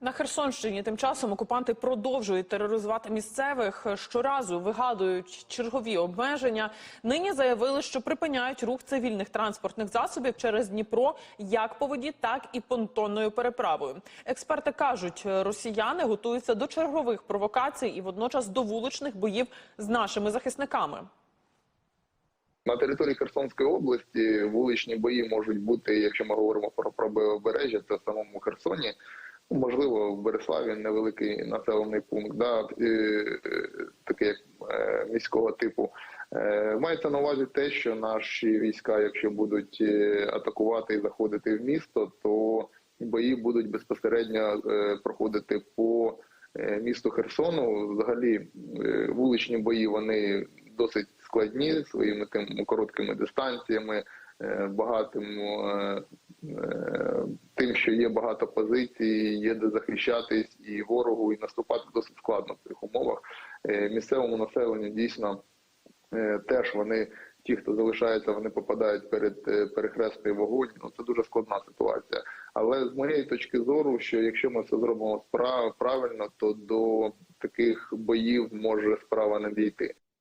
На Херсонщині тим часом окупанти продовжують тероризувати місцевих. Щоразу вигадують чергові обмеження. Нині заявили, що припиняють рух цивільних транспортних засобів через Дніпро як по воді, так і понтонною переправою. Експерти кажуть, росіяни готуються до чергових провокацій і водночас до вуличних боїв з нашими захисниками. На території Херсонської області вуличні бої можуть бути, якщо ми говоримо про правобережжя, це в самому Херсоні. Можливо, в Береславі невеликий населений пункт, да, е, е, такий як е, міського типу. Мається на увазі те, що наші війська, якщо будуть атакувати і заходити в місто, то бої будуть безпосередньо проходити по місту Херсону. Взагалі, вуличні бої вони досить складні своїми тим короткими дистанціями, багатим тим, що є багато позицій, є де захищатись і ворогу, і наступати досить складно в цих умовах. Е, Місцевому населенню дійсно е, теж вони. Ті, хто залишається, вони попадають перед е, перехрестний вогонь. Ну це дуже складна ситуація. Але з моєї точки зору, що якщо ми все зробимо справ правильно, то до таких боїв може справа не дійти.